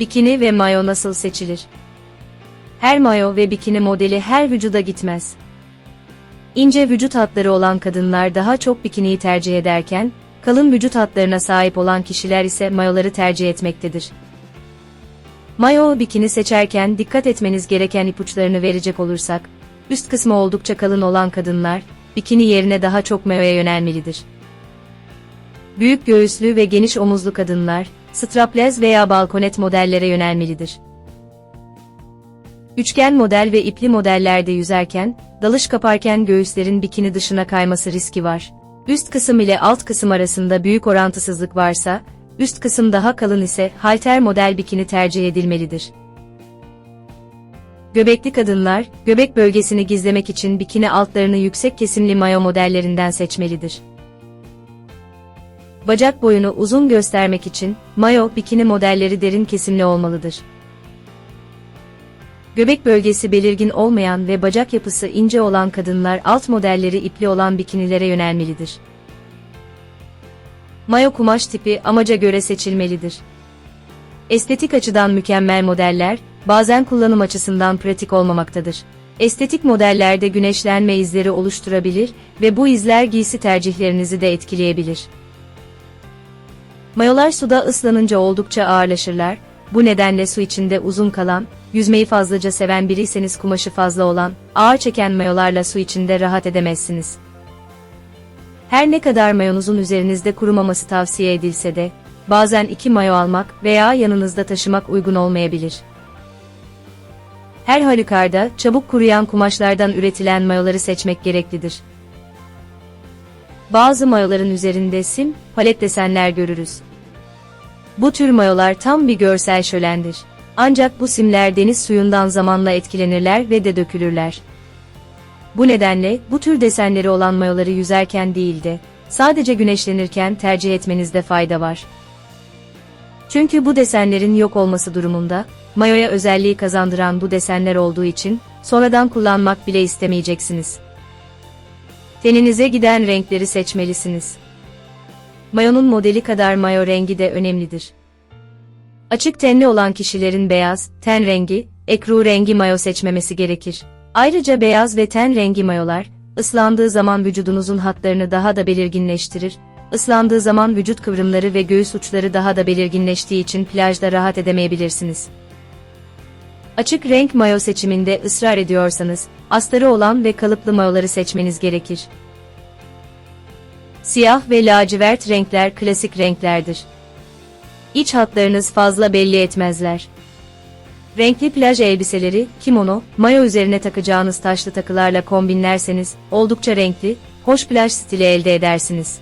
Bikini ve mayo nasıl seçilir? Her mayo ve bikini modeli her vücuda gitmez. İnce vücut hatları olan kadınlar daha çok bikiniyi tercih ederken, kalın vücut hatlarına sahip olan kişiler ise mayoları tercih etmektedir. Mayo bikini seçerken dikkat etmeniz gereken ipuçlarını verecek olursak, üst kısmı oldukça kalın olan kadınlar, bikini yerine daha çok mayoya yönelmelidir. Büyük göğüslü ve geniş omuzlu kadınlar, strapless veya balkonet modellere yönelmelidir. Üçgen model ve ipli modellerde yüzerken, dalış kaparken göğüslerin bikini dışına kayması riski var. Üst kısım ile alt kısım arasında büyük orantısızlık varsa, üst kısım daha kalın ise halter model bikini tercih edilmelidir. Göbekli kadınlar, göbek bölgesini gizlemek için bikini altlarını yüksek kesimli mayo modellerinden seçmelidir. Bacak boyunu uzun göstermek için, mayo bikini modelleri derin kesimli olmalıdır. Göbek bölgesi belirgin olmayan ve bacak yapısı ince olan kadınlar alt modelleri ipli olan bikinilere yönelmelidir. Mayo kumaş tipi amaca göre seçilmelidir. Estetik açıdan mükemmel modeller, bazen kullanım açısından pratik olmamaktadır. Estetik modellerde güneşlenme izleri oluşturabilir ve bu izler giysi tercihlerinizi de etkileyebilir. Mayolar suda ıslanınca oldukça ağırlaşırlar, bu nedenle su içinde uzun kalan, yüzmeyi fazlaca seven biriyseniz kumaşı fazla olan, ağır çeken mayolarla su içinde rahat edemezsiniz. Her ne kadar mayonuzun üzerinizde kurumaması tavsiye edilse de, bazen iki mayo almak veya yanınızda taşımak uygun olmayabilir. Her halükarda çabuk kuruyan kumaşlardan üretilen mayoları seçmek gereklidir. Bazı mayoların üzerinde sim, palet desenler görürüz. Bu tür mayolar tam bir görsel şölendir. Ancak bu simler deniz suyundan zamanla etkilenirler ve de dökülürler. Bu nedenle bu tür desenleri olan mayoları yüzerken değil de sadece güneşlenirken tercih etmenizde fayda var. Çünkü bu desenlerin yok olması durumunda mayoya özelliği kazandıran bu desenler olduğu için sonradan kullanmak bile istemeyeceksiniz. Teninize giden renkleri seçmelisiniz. Mayonun modeli kadar mayo rengi de önemlidir. Açık tenli olan kişilerin beyaz, ten rengi, ekru rengi mayo seçmemesi gerekir. Ayrıca beyaz ve ten rengi mayolar, ıslandığı zaman vücudunuzun hatlarını daha da belirginleştirir, ıslandığı zaman vücut kıvrımları ve göğüs uçları daha da belirginleştiği için plajda rahat edemeyebilirsiniz. Açık renk mayo seçiminde ısrar ediyorsanız, astarı olan ve kalıplı mayoları seçmeniz gerekir. Siyah ve lacivert renkler klasik renklerdir. İç hatlarınız fazla belli etmezler. Renkli plaj elbiseleri, kimono, mayo üzerine takacağınız taşlı takılarla kombinlerseniz, oldukça renkli, hoş plaj stili elde edersiniz.